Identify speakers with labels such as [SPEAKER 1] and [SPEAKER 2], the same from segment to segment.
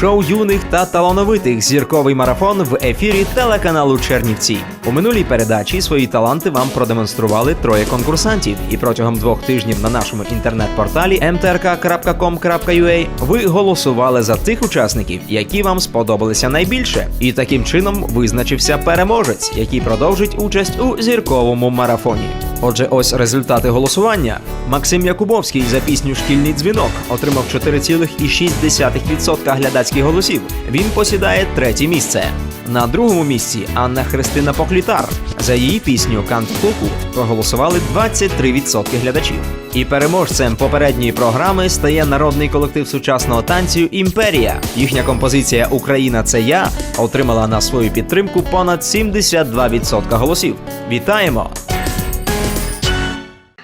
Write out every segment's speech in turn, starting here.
[SPEAKER 1] Шоу юних та талановитих зірковий марафон в ефірі телеканалу Чернівці. У минулій передачі свої таланти вам продемонстрували троє конкурсантів, і протягом двох тижнів на нашому інтернет-порталі mtrk.com.ua ви голосували за тих учасників, які вам сподобалися найбільше. І таким чином визначився переможець, який продовжить участь у зірковому марафоні. Отже, ось результати голосування. Максим Якубовський за пісню Шкільний дзвінок отримав 4,6% глядацьких голосів. Він посідає третє місце. На другому місці Анна Христина Поклітар. За її пісню Кант Куку проголосували 23% глядачів. І переможцем попередньої програми стає народний колектив сучасного танцю Імперія. Їхня композиція Україна це я отримала на свою підтримку понад 72% голосів. Вітаємо!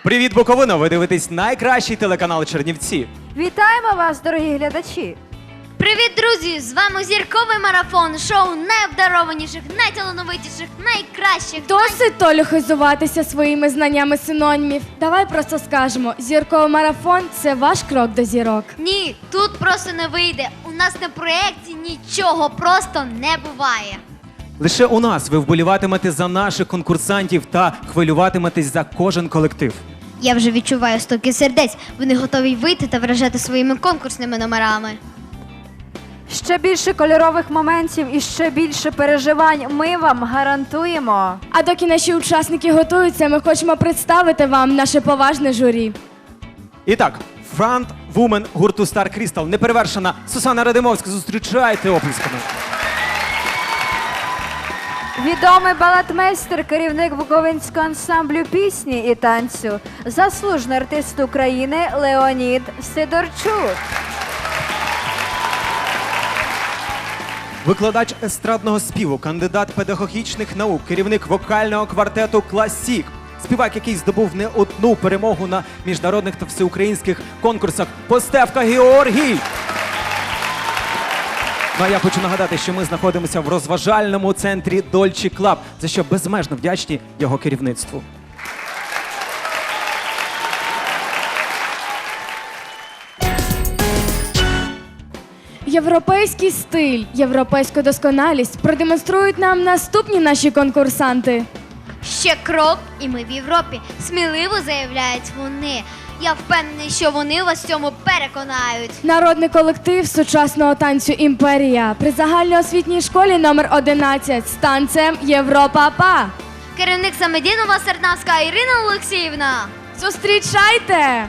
[SPEAKER 2] Привіт, Буковино! Ви дивитесь найкращий телеканал Чернівці.
[SPEAKER 3] Вітаємо вас, дорогі глядачі!
[SPEAKER 4] Привіт, друзі! З вами зірковий марафон, шоу найобдарованіших, найталановитіших, найкращих.
[SPEAKER 5] Досить Толю хизуватися своїми знаннями синонімів. Давай просто скажемо: зірковий марафон це ваш крок до зірок.
[SPEAKER 4] Ні, тут просто не вийде. У нас на проєкті нічого просто не буває.
[SPEAKER 2] Лише у нас ви вболіватимете за наших конкурсантів та хвилюватиметесь за кожен колектив.
[SPEAKER 4] Я вже відчуваю стуки сердець. Вони готові вийти та вражати своїми конкурсними номерами.
[SPEAKER 3] Ще більше кольорових моментів і ще більше переживань ми вам гарантуємо.
[SPEAKER 5] А доки наші учасники готуються, ми хочемо представити вам наше поважне журі.
[SPEAKER 2] І так, фронт вумен гурту Star Crystal, неперевершена Сусана Радимовська. Зустрічайте оплесками.
[SPEAKER 3] Відомий балетмейстер, керівник Буковинського ансамблю пісні і танцю, заслужений артист України Леонід Сидорчук.
[SPEAKER 2] Викладач естрадного співу, кандидат педагогічних наук, керівник вокального квартету Класік. Співак, який здобув не одну перемогу на міжнародних та всеукраїнських конкурсах Постевка Георгій. Ну а я хочу нагадати, що ми знаходимося в розважальному центрі Дольчі Клаб, за що безмежно вдячні його керівництву.
[SPEAKER 5] Європейський стиль, європейську досконалість продемонструють нам наступні наші конкурсанти.
[SPEAKER 4] Ще крок, і ми в Європі. Сміливо заявляють вони. Я впевнений, що вони вас в цьому переконають.
[SPEAKER 5] Народний колектив сучасного танцю Імперія при загальноосвітній школі номер 11 з танцем Європа Па.
[SPEAKER 4] Керівник Самедінова Сернавська Ірина Олексіївна.
[SPEAKER 5] Зустрічайте!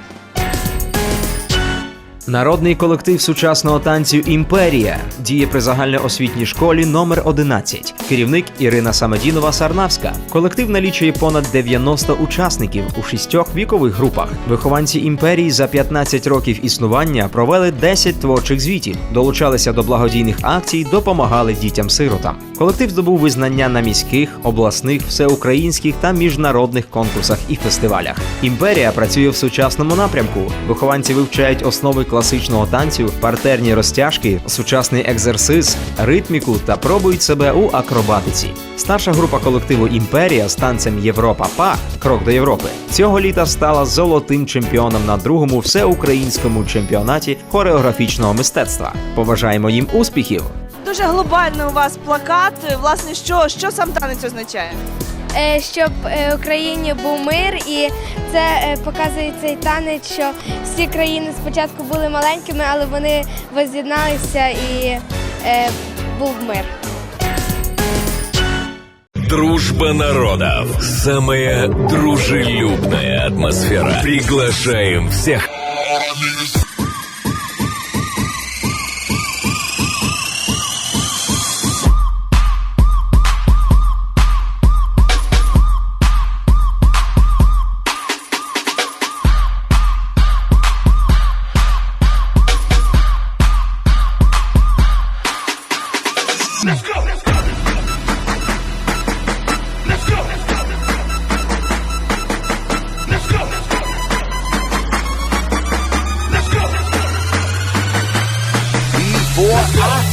[SPEAKER 1] Народний колектив сучасного танцю Імперія діє при загальноосвітній школі номер 11 Керівник Ірина Самедінова Сарнавська. Колектив налічує понад 90 учасників у шістьох вікових групах. Вихованці імперії за 15 років існування провели 10 творчих звітів, долучалися до благодійних акцій, допомагали дітям-сиротам. Колектив здобув визнання на міських, обласних, всеукраїнських та міжнародних конкурсах і фестивалях. Імперія працює в сучасному напрямку. Вихованці вивчають основи класичного танцю, партерні розтяжки, сучасний екзерсис, ритміку та пробують себе у акробатиці. Старша група колективу Імперія з танцем Європа Па Крок до Європи цього літа стала золотим чемпіоном на другому всеукраїнському чемпіонаті хореографічного мистецтва. Побажаємо їм успіхів!
[SPEAKER 6] Дуже глобально у вас плакат. Власне, що, що сам танець означає?
[SPEAKER 7] Е, щоб е, в Україні був мир, і це е, показує цей танець, що всі країни спочатку були маленькими, але вони воз'єдналися і е, був мир.
[SPEAKER 8] Дружба народов. Самая дружелюбная атмосфера. Приглашаем всех.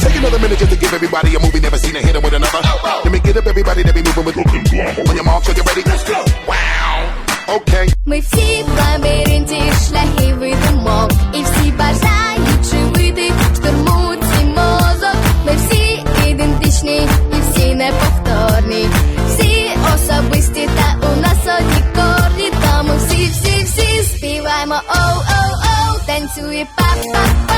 [SPEAKER 9] Take another minute just to give everybody a movie never seen and hit with another. Let me get up, everybody that be moving with Brooklyn Blah. On your mark, till you're ready. Let's go. Wow. Okay.
[SPEAKER 7] Мы все проверим те шляхи выдумок И все бажают живыты, штурмуют и мозг Мы все идентичны и все неповторны Все особисти, да у нас одни корни Там мы все-все-все спеваем о о о танцуем па па па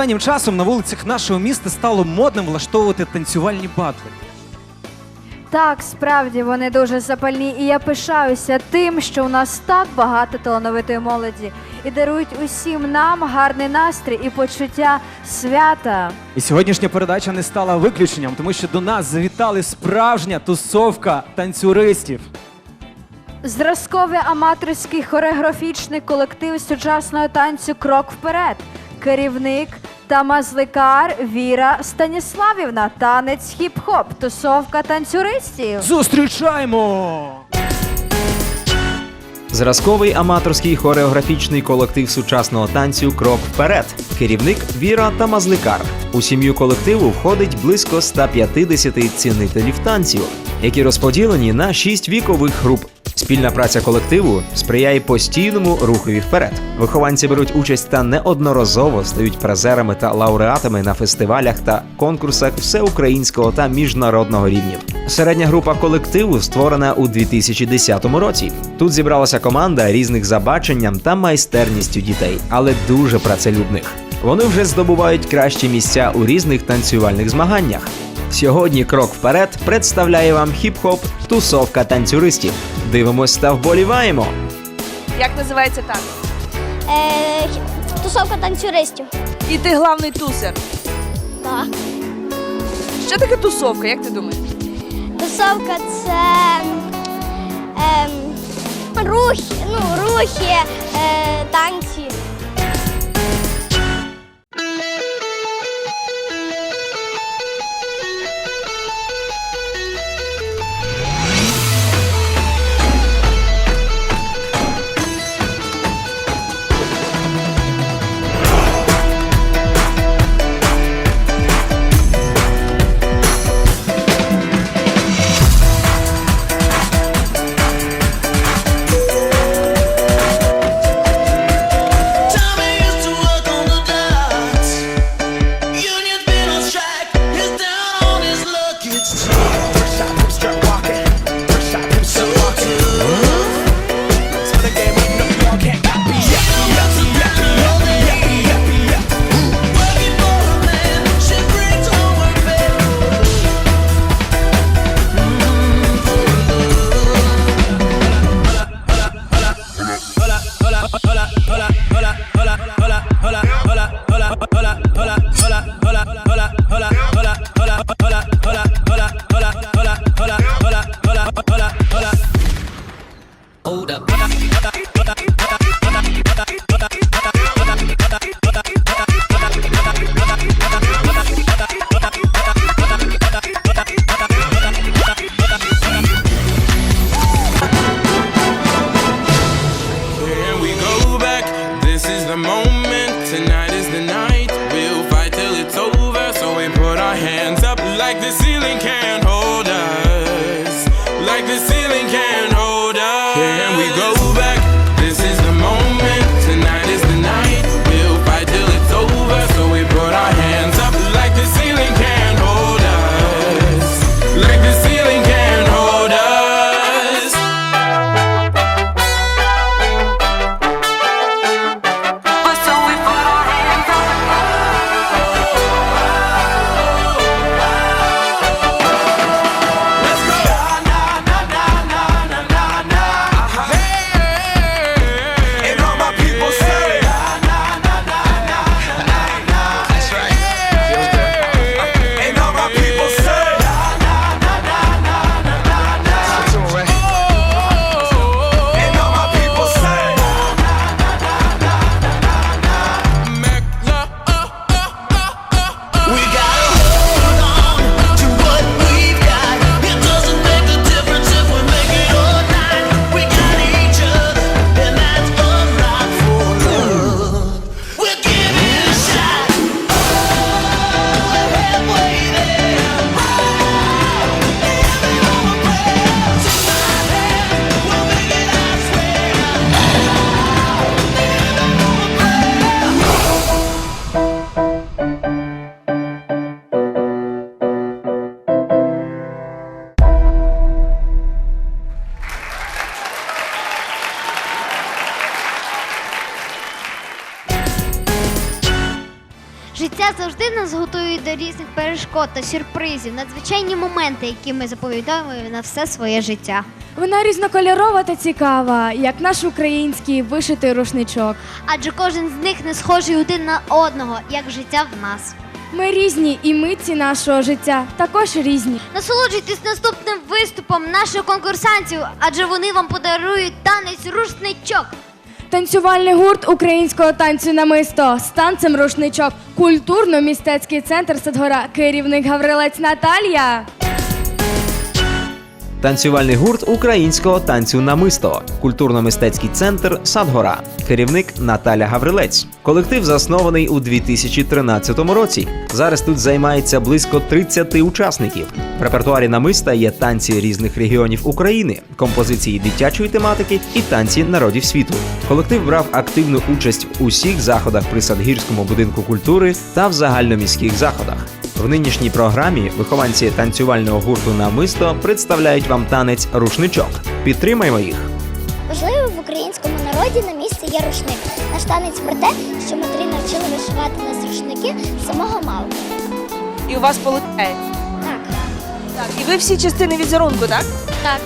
[SPEAKER 2] Останнім часом на вулицях нашого міста стало модним влаштовувати танцювальні батли.
[SPEAKER 3] Так, справді вони дуже запальні, і я пишаюся тим, що у нас так багато талановитої молоді і дарують усім нам гарний настрій і почуття свята.
[SPEAKER 2] І сьогоднішня передача не стала виключенням, тому що до нас завітали справжня тусовка танцюристів.
[SPEAKER 3] Зразковий аматорський хореографічний колектив сучасного танцю Крок вперед. Керівник та мазликар Віра Станіславівна. Танець хіп-хоп. Тусовка танцюристів.
[SPEAKER 2] Зустрічаємо!
[SPEAKER 1] Зразковий аматорський хореографічний колектив сучасного танцю Крок вперед. Керівник Віра та Мазликар. У сім'ю колективу входить близько 150 цінителів танців, які розподілені на шість вікових груп. Спільна праця колективу сприяє постійному рухові вперед. Вихованці беруть участь та неодноразово стають призерами та лауреатами на фестивалях та конкурсах всеукраїнського та міжнародного рівнів. Середня група колективу створена у 2010 році. Тут зібралася команда різних за баченням та майстерністю дітей, але дуже працелюбних. Вони вже здобувають кращі місця у різних танцювальних змаганнях. Сьогодні крок вперед представляє вам хіп-хоп тусовка танцюристів. Дивимось та вболіваємо.
[SPEAKER 6] Як називається танець?
[SPEAKER 7] Е, тусовка танцюристів.
[SPEAKER 6] І ти главний тусер.
[SPEAKER 7] Так.
[SPEAKER 6] Що таке тусовка, як ти думаєш?
[SPEAKER 7] Тусовка це ем, рухи, ну, рухи, е, танці. again.
[SPEAKER 4] Життя завжди нас готує до різних перешкод та сюрпризів, надзвичайні моменти, які ми заповідаємо на все своє життя.
[SPEAKER 5] Вона різнокольорова та цікава, як наш український вишитий рушничок.
[SPEAKER 4] Адже кожен з них не схожий один на одного, як життя в нас.
[SPEAKER 5] Ми різні, і митці нашого життя також різні.
[SPEAKER 4] Насолоджуйтесь наступним виступом наших конкурсантів, адже вони вам подарують танець рушничок.
[SPEAKER 5] Танцювальний гурт українського танцю намисто з танцем рушничок. Культурно-містецький центр Садгора. Керівник Гаврилець Наталія.
[SPEAKER 1] Танцювальний гурт українського танцю намисто, культурно-мистецький центр Садгора, керівник Наталя Гаврилець. Колектив заснований у 2013 році. Зараз тут займається близько 30 учасників. В репертуарі намиста є танці різних регіонів України, композиції дитячої тематики і танці народів світу. Колектив брав активну участь у усіх заходах при Садгірському будинку культури та в загальноміських заходах. В нинішній програмі вихованці танцювального гурту Намисто представляють вам танець рушничок. Підтримаймо їх.
[SPEAKER 10] Можливо, в українському народі на місці є рушник. Наш танець про те, що матері навчили вишивати нас рушники з самого малку.
[SPEAKER 6] І у вас виходить.
[SPEAKER 10] Так.
[SPEAKER 6] Так, і ви всі частини візерунку, так?
[SPEAKER 4] Так.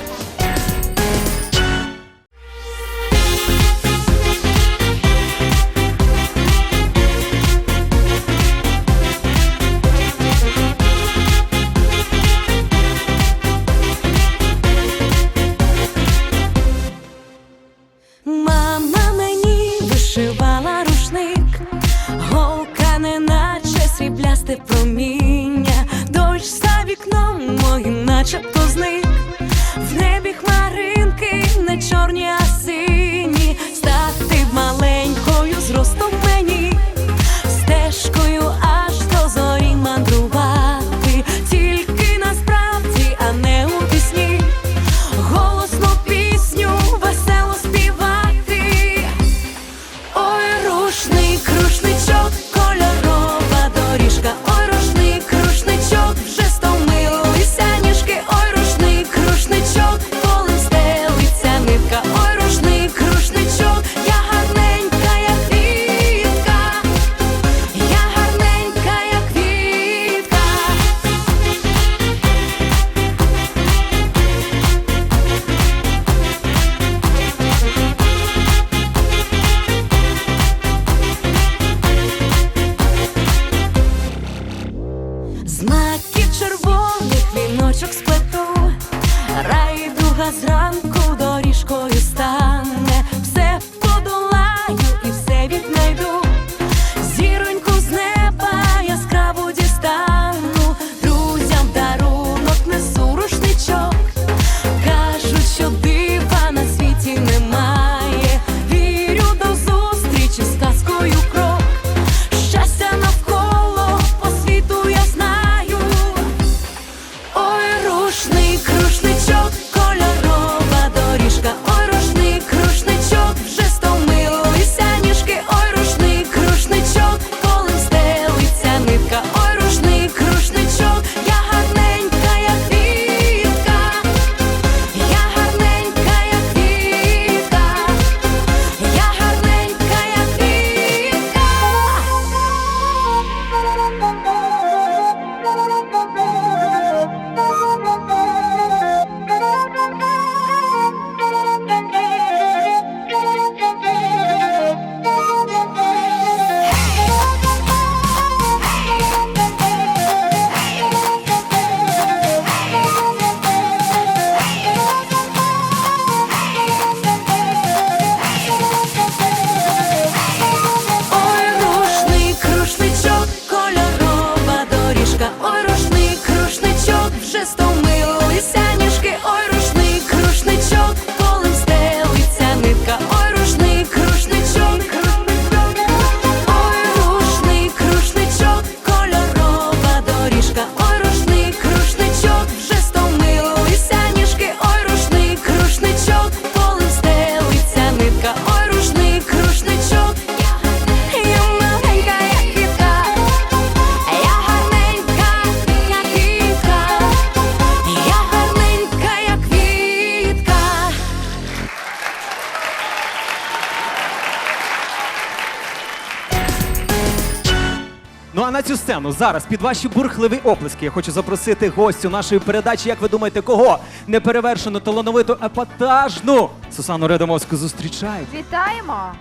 [SPEAKER 2] Цю сцену зараз під ваші бурхливі оплески я хочу запросити гостю нашої передачі. Як ви думаєте, кого неперевершену, талановиту, епатажну Сусану Редомовську зустрічають?
[SPEAKER 3] Вітаємо!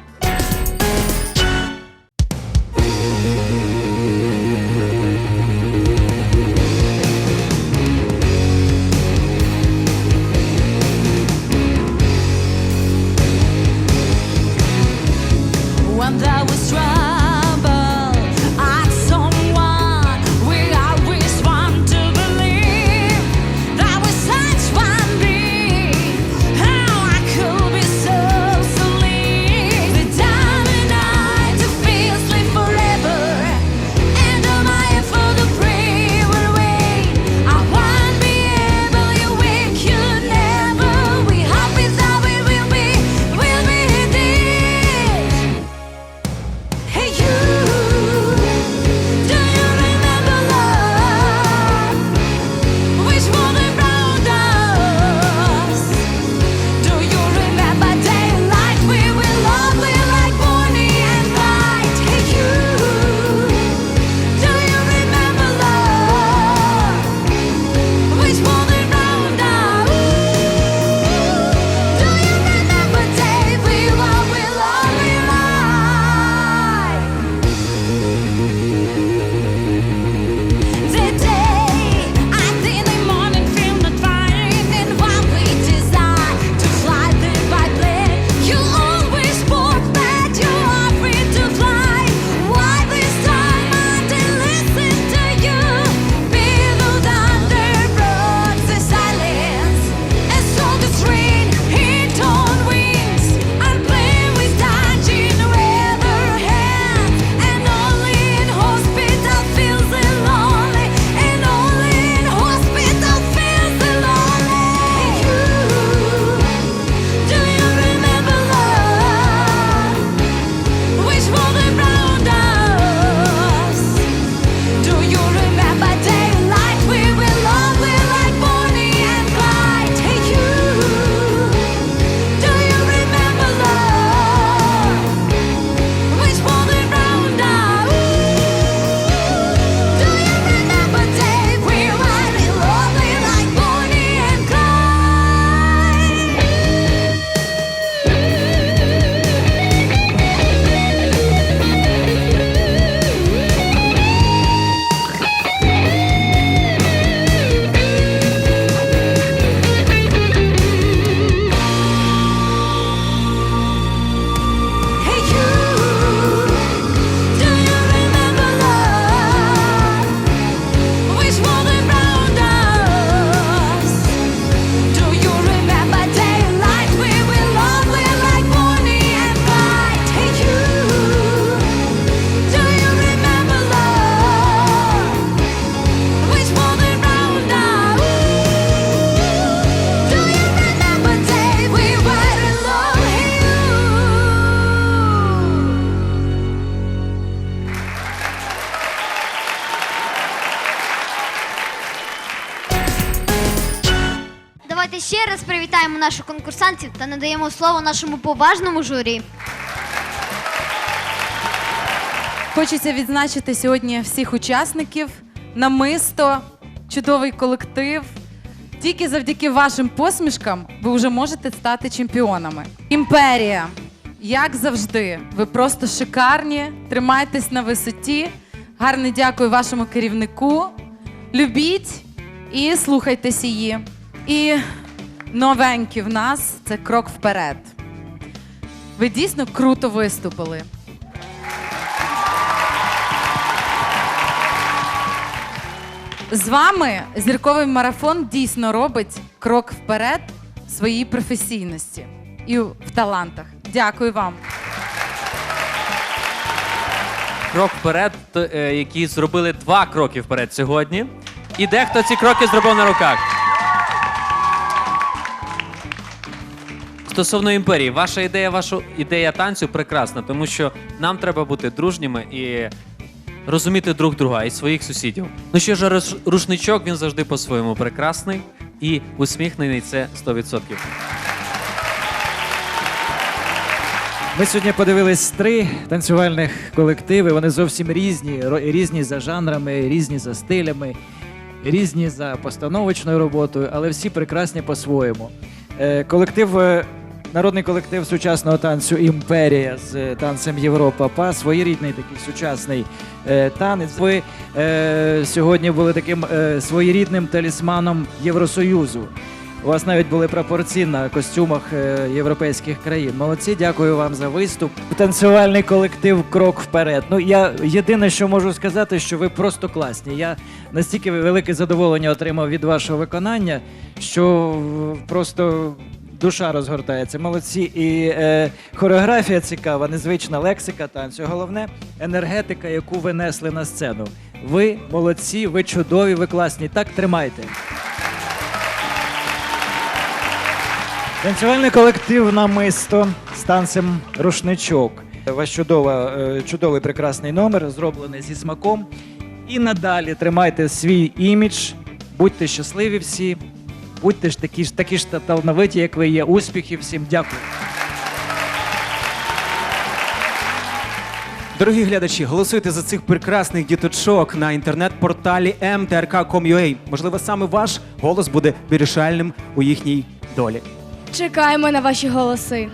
[SPEAKER 11] When there was trouble,
[SPEAKER 4] наших конкурсантів та надаємо слово нашому поважному журі.
[SPEAKER 12] Хочеться відзначити сьогодні всіх учасників, намисто, чудовий колектив. Тільки завдяки вашим посмішкам ви вже можете стати чемпіонами. Імперія, як завжди, ви просто шикарні. Тримайтесь на висоті. Гарне дякую вашому керівнику. Любіть і слухайтесь її. І новенькі в нас це крок вперед. Ви дійсно круто виступили. З вами зірковий марафон дійсно робить крок вперед в своїй професійності і в талантах. Дякую вам.
[SPEAKER 13] крок вперед, е, які зробили два кроки вперед сьогодні. І дехто ці кроки зробив на руках. Стосовно імперії, ваша ідея, ваша ідея танцю прекрасна, тому що нам треба бути дружніми і розуміти друг друга і своїх сусідів. Ну що ж, руш- рушничок він завжди по-своєму прекрасний і усміхнений це 100%.
[SPEAKER 14] Ми сьогодні подивились три танцювальних колективи. Вони зовсім різні, різні за жанрами, різні за стилями, різні за постановочною роботою, але всі прекрасні по-своєму. Е, Колектив, е, народний колектив сучасного танцю Імперія з е, танцем Європа Па, своєрідний такий сучасний е, танець. Ви е, сьогодні були таким е, своєрідним талісманом Євросоюзу. У вас навіть були прапорці на костюмах е, європейських країн. Молодці, дякую вам за виступ. Танцювальний колектив Крок вперед. Ну я єдине, що можу сказати, що ви просто класні. Я настільки велике задоволення отримав від вашого виконання, що просто. Душа розгортається, молодці. І е, хореографія цікава, незвична лексика танцю. Головне енергетика, яку ви несли на сцену. Ви молодці, ви чудові, ви класні. Так тримайте. Танцювальний колектив Намисто з танцем рушничок. Ваш чудова, е, чудовий прекрасний номер, зроблений зі смаком. І надалі тримайте свій імідж, будьте щасливі всі, будьте ж такі ж такі ж та- талановиті, як ви є. Успіхів всім, дякую.
[SPEAKER 2] Дорогі глядачі, голосуйте за цих прекрасних діточок на інтернет-порталі mtrk.com.ua. Можливо, саме ваш голос буде вирішальним у їхній долі.
[SPEAKER 5] Чекаємо на ваші голоси.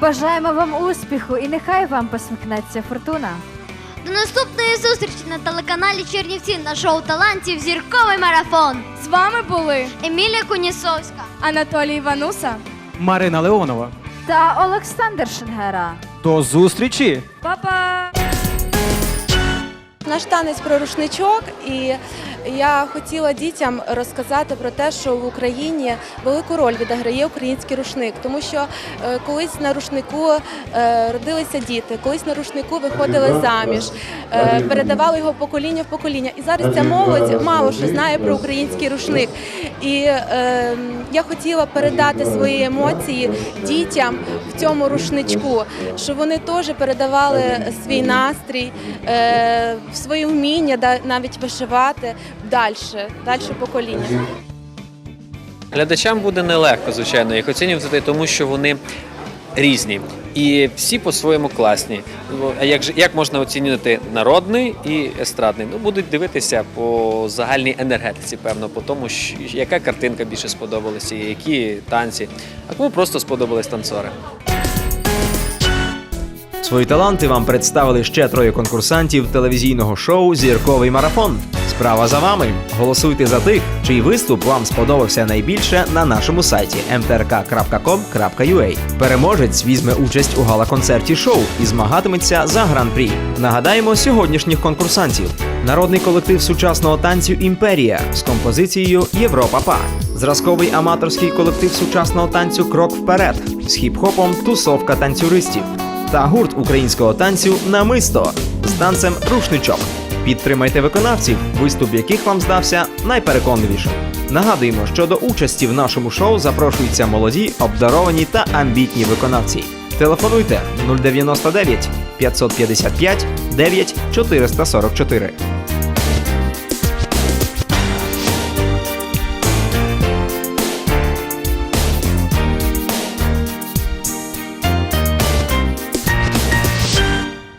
[SPEAKER 3] Бажаємо вам успіху і нехай вам посміхнеться фортуна.
[SPEAKER 4] До наступної зустрічі на телеканалі Чернівці на шоу талантів Зірковий марафон.
[SPEAKER 5] З вами були
[SPEAKER 4] Емілія Кунісовська.
[SPEAKER 5] Анатолій Івануса.
[SPEAKER 2] Марина Леонова.
[SPEAKER 3] Та Олександр Шенгера.
[SPEAKER 2] До зустрічі!
[SPEAKER 5] Па-па!
[SPEAKER 6] Наш танець про рушничок, і я хотіла дітям розказати про те, що в Україні велику роль відіграє український рушник, тому що е, колись на рушнику е, родилися діти, колись на рушнику виходили заміж, е, передавали його покоління в покоління. І зараз ця молодь мало що знає про український рушник. І е, я хотіла передати свої емоції дітям в цьому рушничку, щоб вони теж передавали свій настрій, е, свої вміння навіть вишивати далі, далі покоління.
[SPEAKER 13] Глядачам буде нелегко, звичайно, їх оцінювати, тому що вони різні. І всі по-своєму класні. Ну, А як, же- як можна оцінювати народний і естрадний? Ну, будуть дивитися по загальній енергетиці, певно, по тому, що- яка картинка більше сподобалася, які танці. А кому просто сподобались танцори.
[SPEAKER 1] Свої таланти вам представили ще троє конкурсантів телевізійного шоу Зірковий марафон. Справа за вами. Голосуйте за тих, чий виступ вам сподобався найбільше на нашому сайті mtrk.com.ua. Переможець візьме участь у гала-концерті шоу і змагатиметься за гран-прі. Нагадаємо сьогоднішніх конкурсантів: народний колектив сучасного танцю Імперія з композицією Європа Па, зразковий аматорський колектив сучасного танцю Крок вперед з хіп-хопом Тусовка танцюристів та гурт українського танцю Намисто з танцем Рушничок. Підтримайте виконавців, виступ яких вам здався найпереконливішим. Нагадуємо, що до участі в нашому шоу запрошуються молоді, обдаровані та амбітні виконавці. Телефонуйте 099 555 9 444.